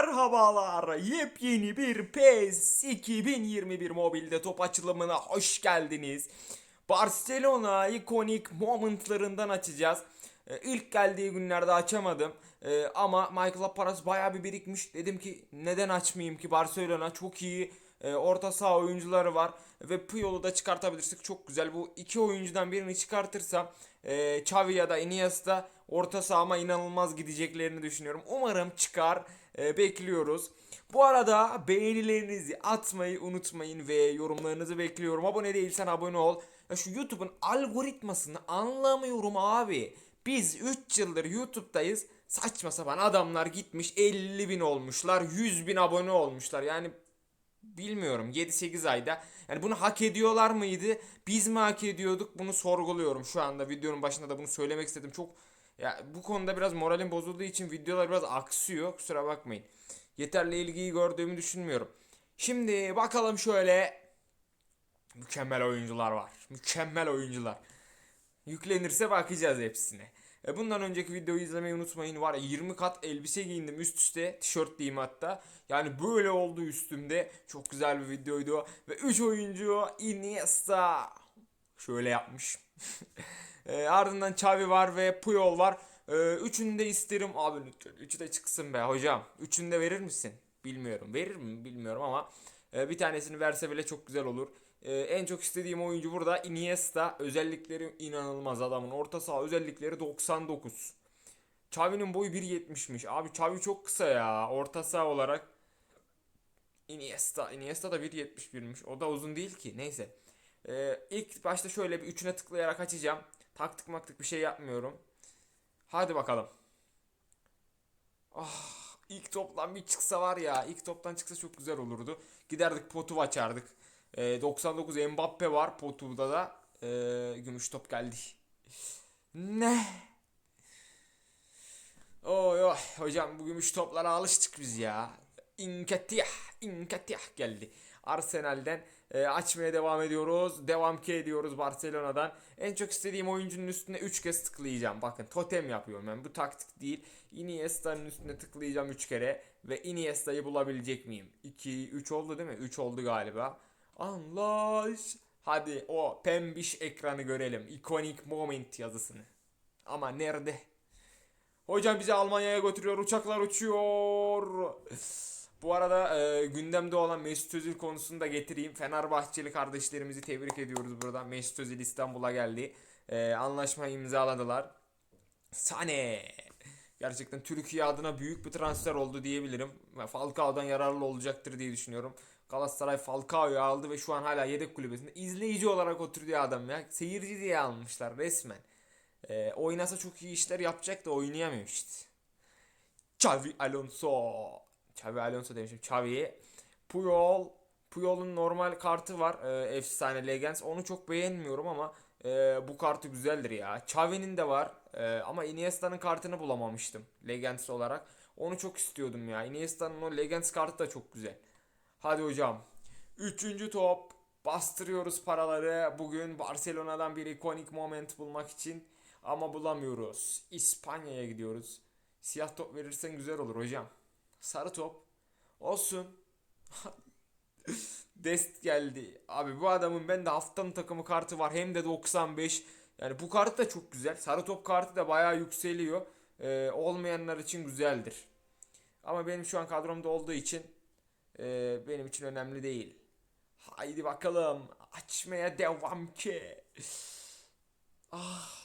Merhabalar. Yepyeni bir PES 2021 mobilde top açılımına hoş geldiniz. Barcelona ikonik momentlarından açacağız. Ee, İlk geldiği günlerde açamadım. Ee, ama Michael parası bayağı bir birikmiş. Dedim ki neden açmayayım ki Barcelona çok iyi e, orta saha oyuncuları var. Ve Puyol'u da çıkartabilirsek çok güzel. Bu iki oyuncudan birini çıkartırsam e, Xavi ya da Iniesta orta sahama inanılmaz gideceklerini düşünüyorum. Umarım çıkar. E, bekliyoruz. Bu arada beğenilerinizi atmayı unutmayın ve yorumlarınızı bekliyorum. Abone değilsen abone ol. Ya şu YouTube'un algoritmasını anlamıyorum abi. Biz 3 yıldır YouTube'dayız. Saçma sapan adamlar gitmiş 50 bin olmuşlar, 100 bin abone olmuşlar. Yani bilmiyorum 7-8 ayda. Yani bunu hak ediyorlar mıydı? Biz mi hak ediyorduk? Bunu sorguluyorum şu anda. Videonun başında da bunu söylemek istedim. Çok ya bu konuda biraz moralim bozulduğu için videolar biraz aksıyor. Kusura bakmayın. Yeterli ilgiyi gördüğümü düşünmüyorum. Şimdi bakalım şöyle mükemmel oyuncular var. Mükemmel oyuncular. Yüklenirse bakacağız hepsine. E bundan önceki videoyu izlemeyi unutmayın. Var ya 20 kat elbise giyindim üst üste. Tişört diyeyim hatta. Yani böyle oldu üstümde. Çok güzel bir videoydu. Ve 3 oyuncu Iniesta. Şöyle yapmış. e, ardından Xavi var ve Puyol var. E, üçünü de isterim. Abi lütfen üçü de çıksın be hocam. Üçünü de verir misin? Bilmiyorum. Verir mi bilmiyorum ama e, bir tanesini verse bile çok güzel olur. Ee, en çok istediğim oyuncu burada Iniesta. Özellikleri inanılmaz adamın. Orta saha özellikleri 99. Xavi'nin boyu 1.70'miş. Abi Xavi çok kısa ya. Orta saha olarak. Iniesta. Iniesta da 1.71'miş. O da uzun değil ki. Neyse. Ee, ilk başta şöyle bir üçüne tıklayarak açacağım. Taktık maktık bir şey yapmıyorum. Hadi bakalım. Ah, ilk toptan bir çıksa var ya. ilk toptan çıksa çok güzel olurdu. Giderdik potu açardık. Ee, 99 Mbappe var Porto'da da. Ee, gümüş top geldi. Ne? Oy oy hocam bu gümüş toplara alıştık biz ya. İnketiyah, inketiyah geldi. Arsenal'den e, açmaya devam ediyoruz. Devam ki ediyoruz Barcelona'dan. En çok istediğim oyuncunun üstüne 3 kez tıklayacağım. Bakın totem yapıyorum ben. Bu taktik değil. Iniesta'nın üstüne tıklayacağım 3 kere. Ve Iniesta'yı bulabilecek miyim? 2, 3 oldu değil mi? 3 oldu galiba. Anlaş. Hadi o pembiş ekranı görelim. Iconic moment yazısını. Ama nerede? Hocam bizi Almanya'ya götürüyor. Uçaklar uçuyor. Bu arada e, gündemde olan Mesut Özil konusunu da getireyim. Fenerbahçeli kardeşlerimizi tebrik ediyoruz burada. Mesut Özil İstanbul'a geldi. E, anlaşma imzaladılar. Sane. Gerçekten Türkiye adına büyük bir transfer oldu diyebilirim. Falcao'dan yararlı olacaktır diye düşünüyorum. Galatasaray Falcao'yu aldı ve şu an hala yedek kulübesinde. İzleyici olarak oturuyor adam ya. Seyirci diye almışlar resmen. E, oynasa çok iyi işler yapacak da oynayamıyor işte. Xavi Alonso. Xavi Alonso demişim. Xavi. Puyol. Puyol'un normal kartı var. E, efsane Legends. Onu çok beğenmiyorum ama e, bu kartı güzeldir ya. Xavi'nin de var. E, ama Iniesta'nın kartını bulamamıştım. Legends olarak. Onu çok istiyordum ya. Iniesta'nın o Legends kartı da çok güzel. Hadi hocam. Üçüncü top. Bastırıyoruz paraları. Bugün Barcelona'dan bir ikonik moment bulmak için. Ama bulamıyoruz. İspanya'ya gidiyoruz. Siyah top verirsen güzel olur hocam. Sarı top. Olsun. Dest geldi. Abi bu adamın bende haftanın takımı kartı var. Hem de 95. Yani bu kart da çok güzel. Sarı top kartı da bayağı yükseliyor. Ee, olmayanlar için güzeldir. Ama benim şu an kadromda olduğu için e, benim için önemli değil. Haydi bakalım. Açmaya devam ki. Ah.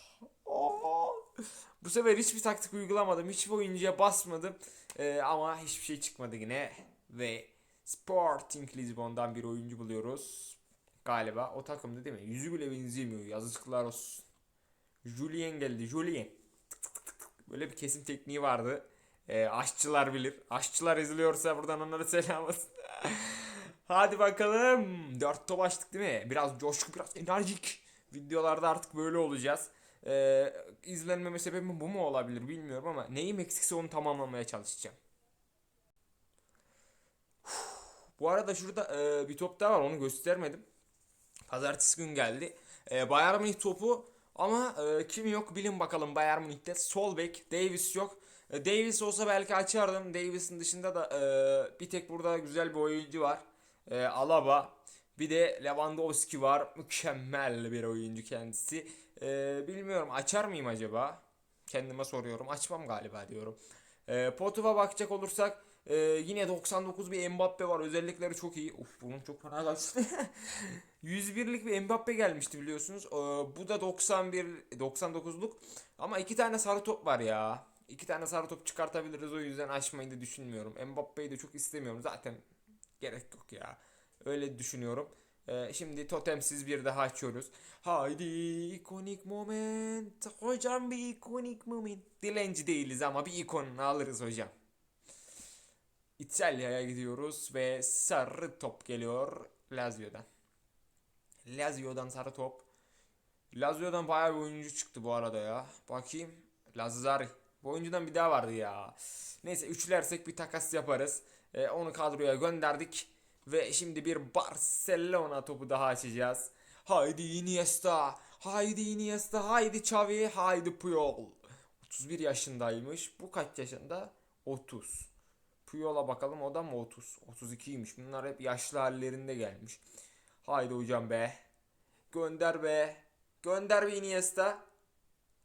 Bu sefer hiçbir taktik uygulamadım. Hiçbir oyuncuya basmadım. Ee, ama hiçbir şey çıkmadı yine. Ve Sporting Lisbon'dan bir oyuncu buluyoruz. Galiba o takımda değil mi? Yüzü bile benzemiyor. Yazıklar olsun. Julien geldi. Julien. Böyle bir kesim tekniği vardı. Ee, aşçılar bilir. Aşçılar izliyorsa buradan onlara selam olsun. Hadi bakalım. Dört top açtık değil mi? Biraz coşku, biraz enerjik. Videolarda artık böyle olacağız. Ee, izlenmeme sebebi bu mu olabilir bilmiyorum ama neyim eksikse onu tamamlamaya çalışacağım. Bu arada şurada e, bir top daha var onu göstermedim. Pazartesi gün geldi. E, Bayern Münih topu ama e, kim yok bilin bakalım Bayern Münih'te. Sol bek Davis yok. E, Davis olsa belki açardım. Davis'in dışında da e, bir tek burada güzel bir oyuncu var. E, Alaba. Bir de Lewandowski var. Mükemmel bir oyuncu kendisi. E, bilmiyorum açar mıyım acaba? Kendime soruyorum. Açmam galiba diyorum. E, Potova bakacak olursak e, yine 99 bir Mbappe var. Özellikleri çok iyi. Uf bunun çok fena kaçtı. 101'lik bir Mbappe gelmişti biliyorsunuz. E, bu da 91 99'luk. Ama iki tane sarı top var ya. İki tane sarı top çıkartabiliriz o yüzden açmayı da düşünmüyorum. Mbappe'yi de çok istemiyorum. Zaten gerek yok ya. Öyle düşünüyorum. Ee, şimdi totemsiz bir daha açıyoruz. Haydi ikonik moment. Hocam bir ikonik moment. Dilenci değiliz ama bir ikonunu alırız hocam. İtalya'ya gidiyoruz ve sarı top geliyor Lazio'dan. Lazio'dan sarı top. Lazio'dan bayağı bir oyuncu çıktı bu arada ya. Bakayım. Lazzari. Bu oyuncudan bir daha vardı ya. Neyse üçlersek bir takas yaparız. Ee, onu kadroya gönderdik. Ve şimdi bir Barcelona topu daha açacağız. Haydi Iniesta. Haydi Iniesta. Haydi Xavi. Haydi Puyol. 31 yaşındaymış. Bu kaç yaşında? 30. Puyol'a bakalım o da mı 30? 32'ymiş. Bunlar hep yaşlı hallerinde gelmiş. Haydi hocam be. Gönder be. Gönder be Iniesta.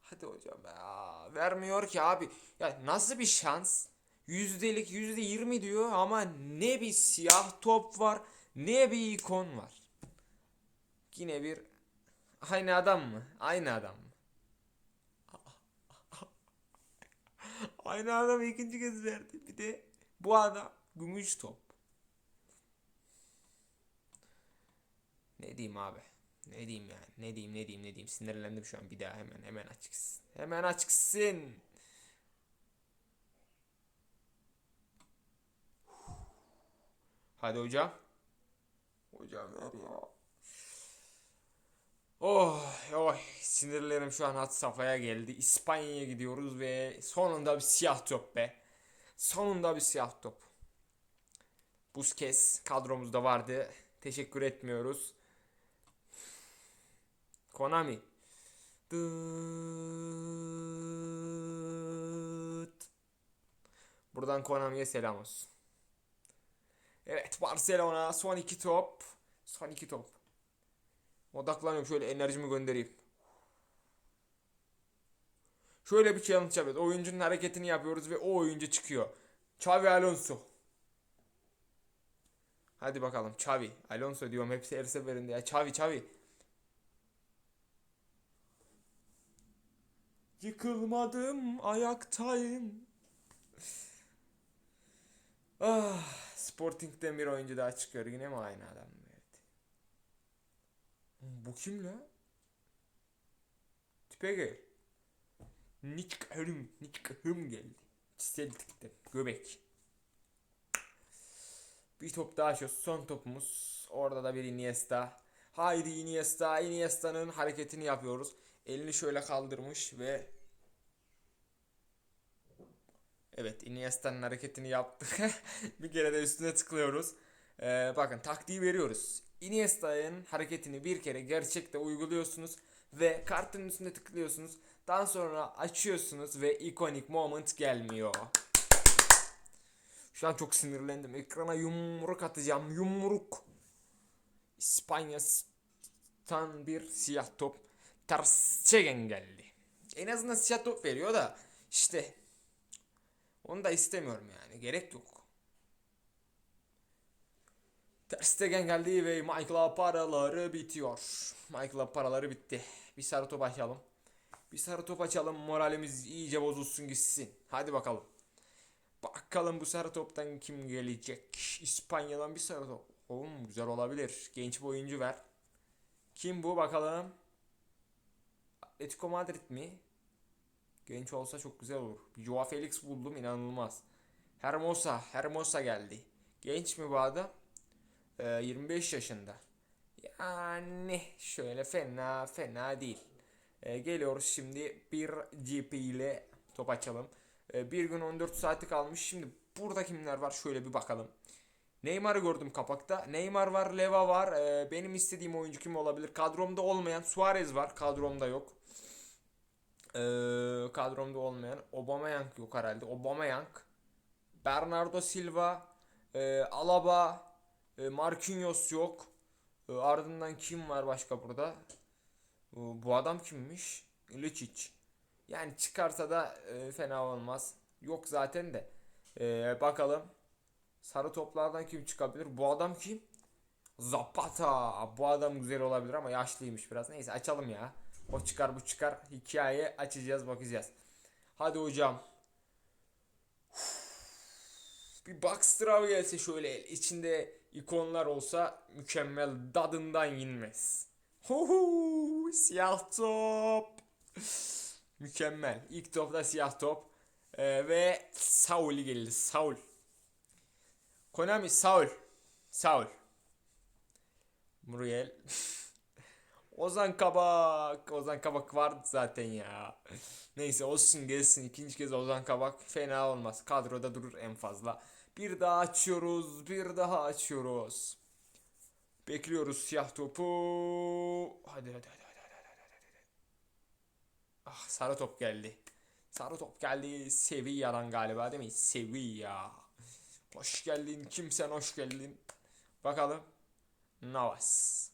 Hadi hocam be. Aa, vermiyor ki abi. Ya nasıl bir şans? Yüzdelik yüzde yirmi diyor ama ne bir siyah top var ne bir ikon var. Yine bir aynı adam mı? Aynı adam mı? aynı adam ikinci kez verdi. Bir de bu adam gümüş top. Ne diyeyim abi? Ne diyeyim yani? Ne diyeyim ne diyeyim ne diyeyim? Sinirlendim şu an bir daha hemen hemen açıksın. Hemen açıksın. Hadi hocam. Hocam ver ya. Oh, oh sinirlerim şu an hat safhaya geldi. İspanya'ya gidiyoruz ve sonunda bir siyah top be. Sonunda bir siyah top. Busquets kadromuzda vardı. Teşekkür etmiyoruz. Konami. Dıt. Buradan Konami'ye selam olsun. Evet Barcelona son iki top. Son iki top. Odaklanıyorum şöyle enerjimi göndereyim. Şöyle bir challenge yapıyoruz. Oyuncunun hareketini yapıyoruz ve o oyuncu çıkıyor. Xavi Alonso. Hadi bakalım Xavi. Alonso diyorum hepsi her seferinde ya. Xavi Xavi. Yıkılmadım ayaktayım. Ah, Sporting'den bir oyuncu daha çıkıyor. Yine mi aynı adam? Evet. Bu kim la? Tipe gel. Nick Hım, Nick Hım geldi. Celtic'ten. Göbek. Bir top daha şu son topumuz. Orada da bir Iniesta. Haydi Iniesta. Iniesta'nın hareketini yapıyoruz. Elini şöyle kaldırmış ve Evet Iniesta'nın hareketini yaptık. bir kere de üstüne tıklıyoruz. Ee, bakın taktiği veriyoruz. Iniesta'nın hareketini bir kere gerçekte uyguluyorsunuz ve kartın üstüne tıklıyorsunuz. Daha sonra açıyorsunuz ve ikonik moment gelmiyor. Şu an çok sinirlendim. Ekrana yumruk atacağım. Yumruk. İspanya'dan bir siyah top. Ter Stegen geldi. En azından siyah top veriyor da işte onu da istemiyorum yani. Gerek yok. Ter Stegen geldi ve Michael'a paraları bitiyor. Michael'a paraları bitti. Bir sarı top açalım. Bir sarı top açalım. Moralimiz iyice bozulsun gitsin. Hadi bakalım. Bakalım bu sarı toptan kim gelecek? İspanya'dan bir sarı top. Oğlum güzel olabilir. Genç bir oyuncu ver. Kim bu bakalım? Atletico Madrid mi? Genç olsa çok güzel olur. Joao Felix buldum inanılmaz. Hermosa, Hermosa geldi. Genç mi bu adam? Ee, 25 yaşında. Yani şöyle fena fena değil. Ee, geliyoruz şimdi bir GP ile top açalım. Ee, bir gün 14 saati kalmış. Şimdi burada kimler var şöyle bir bakalım. Neymar'ı gördüm kapakta. Neymar var, Leva var. Ee, benim istediğim oyuncu kim olabilir? Kadromda olmayan Suarez var. Kadromda yok. Ee, kadromda olmayan Aubameyang yok herhalde. Aubameyang, Bernardo Silva, e, Alaba, e, Marquinhos yok. E, ardından kim var başka burada? E, bu adam kimmiş? Ilicic. Yani çıkarsa da e, fena olmaz. Yok zaten de. E, bakalım. Sarı toplardan kim çıkabilir? Bu adam kim? Zapata. Bu adam güzel olabilir ama yaşlıymış biraz. Neyse açalım ya. O çıkar bu çıkar. Hikaye açacağız bakacağız. Hadi hocam. Bir Backstrav gelse şöyle içinde ikonlar olsa mükemmel dadından yenmez. Huhu, siyah top. Mükemmel. İlk topta siyah top. Ee, ve Saul geldi. Saul. Konami Saul. Saul. Muriel. Ozan Kabak. Ozan Kabak vardı zaten ya. Neyse olsun gelsin. İkinci kez Ozan Kabak. Fena olmaz. Kadroda durur en fazla. Bir daha açıyoruz. Bir daha açıyoruz. Bekliyoruz siyah topu. Hadi hadi hadi hadi hadi hadi hadi. hadi. Ah sarı top geldi. Sarı top geldi. Sevilla'dan galiba değil mi? Sevilla. Hoş geldin. Kimsen hoş geldin. Bakalım. Navas.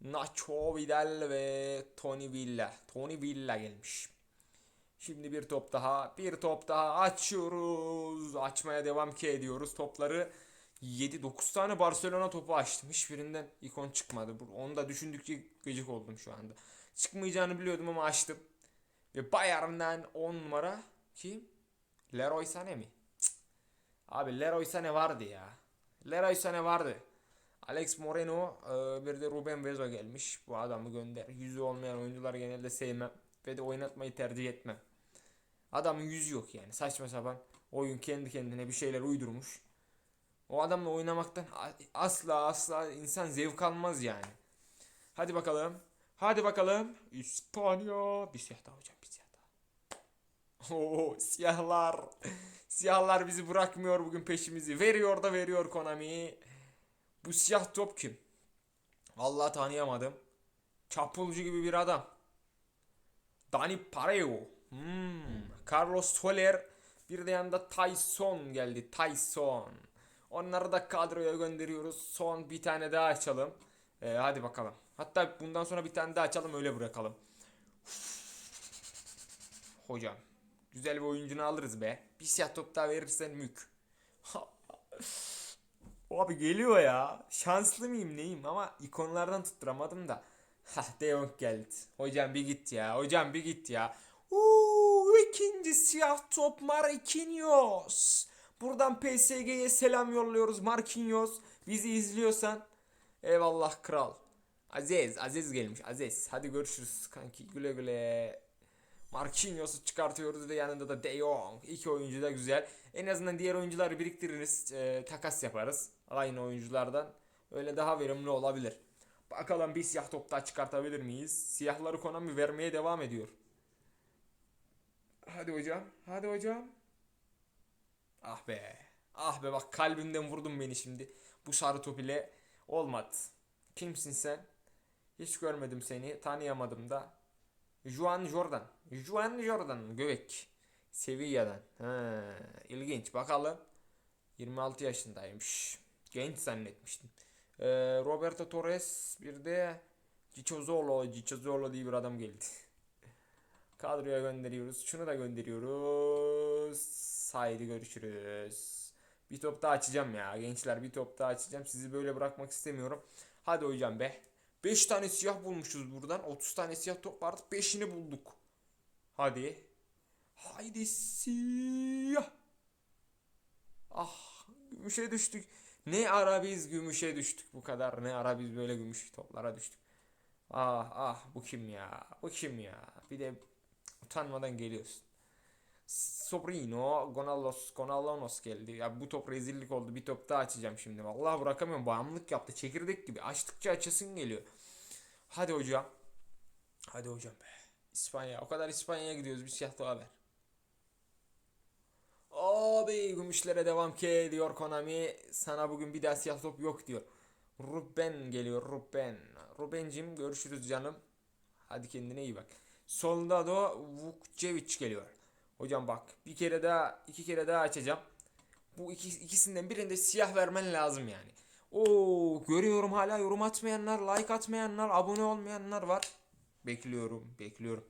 Nacho Vidal ve Tony Villa. Tony Villa gelmiş. Şimdi bir top daha. Bir top daha açıyoruz. Açmaya devam ki ediyoruz. Topları 7-9 tane Barcelona topu açtım. Hiçbirinden ikon çıkmadı. Onu da düşündükçe gıcık oldum şu anda. Çıkmayacağını biliyordum ama açtım. Ve Bayern'den 10 numara kim? Leroy Sané mi? Cık. Abi Leroy Sané vardı ya. Leroy Sané vardı. Alex Moreno e, bir de Ruben Vezo gelmiş. Bu adamı gönder. Yüzü olmayan oyuncuları genelde sevmem. Ve de oynatmayı tercih etmem. Adamın yüzü yok yani. Saçma sapan. Oyun kendi kendine bir şeyler uydurmuş. O adamla oynamaktan asla asla insan zevk almaz yani. Hadi bakalım. Hadi bakalım. İspanya. Bir siyah daha hocam bir siyah daha. Oo siyahlar. Siyahlar bizi bırakmıyor bugün peşimizi. Veriyor da veriyor Konami. Bu siyah top kim? Vallahi tanıyamadım. Çapulcu gibi bir adam. Dani Pareo. Hmm. Carlos Soler. Bir de yanında Tyson geldi. Tyson. Onları da kadroya gönderiyoruz. Son bir tane daha açalım. Ee, hadi bakalım. Hatta bundan sonra bir tane daha açalım öyle bırakalım. Hocam. Güzel bir oyuncunu alırız be. Bir siyah top daha verirsen mük. Abi geliyor ya. Şanslı mıyım neyim ama ikonlardan tutturamadım da. Hah De Jong geldi. Hocam bir git ya. Hocam bir git ya. Uuu ikinci siyah top Marquinhos. Buradan PSG'ye selam yolluyoruz Marquinhos. Bizi izliyorsan eyvallah kral. Aziz, Aziz gelmiş. Aziz. Hadi görüşürüz kanki. Güle güle. Marquinhos'u çıkartıyoruz ve yanında da De Jong. İki oyuncu da güzel. En azından diğer oyuncuları biriktiririz. e, takas yaparız. Aynı oyunculardan. Öyle daha verimli olabilir. Bakalım bir siyah top daha çıkartabilir miyiz? Siyahları Konami vermeye devam ediyor. Hadi hocam. Hadi hocam. Ah be. Ah be bak kalbimden vurdun beni şimdi. Bu sarı top ile olmadı. Kimsin sen? Hiç görmedim seni. Tanıyamadım da. Juan Jordan. Juan Jordan. Göbek. Sevilla'dan. Ha, ilginç. Bakalım. 26 yaşındaymış. Genç zannetmiştim. Ee, Roberto Torres bir de Cicozolo, Cicozolo diye bir adam geldi. Kadroya gönderiyoruz. Şunu da gönderiyoruz. Haydi görüşürüz. Bir top daha açacağım ya. Gençler bir top daha açacağım. Sizi böyle bırakmak istemiyorum. Hadi hocam be. 5 tane siyah bulmuşuz buradan. 30 tane siyah top vardı. 5'ini bulduk. Hadi. Haydi siyah. Ah gümüşe düştük. Ne ara biz gümüşe düştük bu kadar. Ne ara biz böyle gümüş toplara düştük. Ah ah bu kim ya? Bu kim ya? Bir de utanmadan geliyorsun. Sobrino, Gonalos, Gonalonos geldi. Ya bu top rezillik oldu. Bir top daha açacağım şimdi. Vallahi bırakamıyorum. Bağımlılık yaptı. Çekirdek gibi. Açtıkça açasın geliyor. Hadi hocam. Hadi hocam be. İspanya. O kadar İspanya'ya gidiyoruz. Bir siyah daha ver. Abi gümüşlere devam ki diyor Konami. Sana bugün bir daha siyah top yok diyor. Ruben geliyor Ruben. Rubencim görüşürüz canım. Hadi kendine iyi bak. Solunda da Vukcevic geliyor. Hocam bak bir kere daha iki kere daha açacağım. Bu iki, ikisinden birinde siyah vermen lazım yani. Oo görüyorum hala yorum atmayanlar, like atmayanlar, abone olmayanlar var. Bekliyorum, bekliyorum.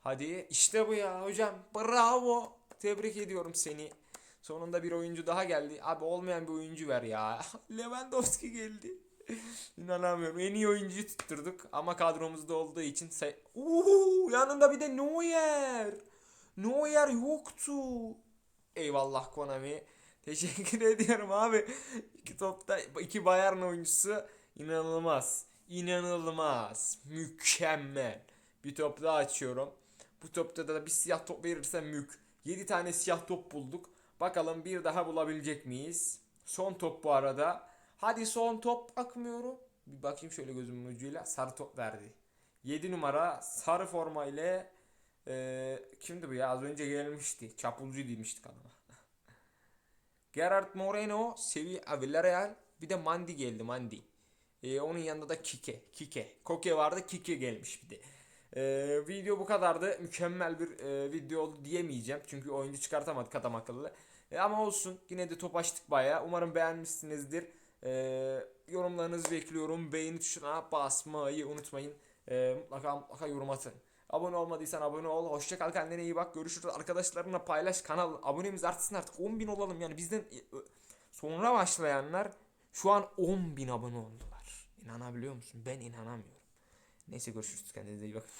Hadi işte bu ya hocam. Bravo. Tebrik ediyorum seni. Sonunda bir oyuncu daha geldi. Abi olmayan bir oyuncu ver ya. Lewandowski geldi. İnanamıyorum. En iyi oyuncuyu tutturduk ama kadromuzda olduğu için say Uuu, yanında bir de Neuer. Neuer yoktu. Eyvallah Konami. Teşekkür ediyorum abi. İki topta iki Bayern oyuncusu inanılmaz. İnanılmaz. Mükemmel. Bir top daha açıyorum. Bu topta da bir siyah top verirse mük. 7 tane siyah top bulduk. Bakalım bir daha bulabilecek miyiz? Son top bu arada. Hadi son top bakmıyorum. Bir bakayım şöyle gözümün ucuyla. Sarı top verdi. 7 numara sarı forma ile eee, kimdi bu ya? Az önce gelmişti. Çapulcu demiştik adama. Gerard Moreno, Sevilla, Villarreal. Bir de Mandi geldi Mandi. Ee, onun yanında da Kike. Kike. Koke vardı Kike gelmiş bir de. Ee, video bu kadardı. Mükemmel bir e, video oldu diyemeyeceğim. Çünkü oyuncu çıkartamadık adam akıllı. E, ama olsun. Yine de top açtık bayağı. Umarım beğenmişsinizdir. Ee, yorumlarınızı bekliyorum. Beğeni tuşuna basmayı unutmayın. Ee, mutlaka mutlaka yorum atın. Abone olmadıysan abone ol. Hoşça kal kendine iyi bak. Görüşürüz. Arkadaşlarına paylaş. Kanal abonemiz artsın artık. 10.000 olalım yani bizden e, sonra başlayanlar şu an 10.000 abone oldular. İnanabiliyor musun? Ben inanamıyorum. Neyse görüşürüz. Kendinize iyi bakın.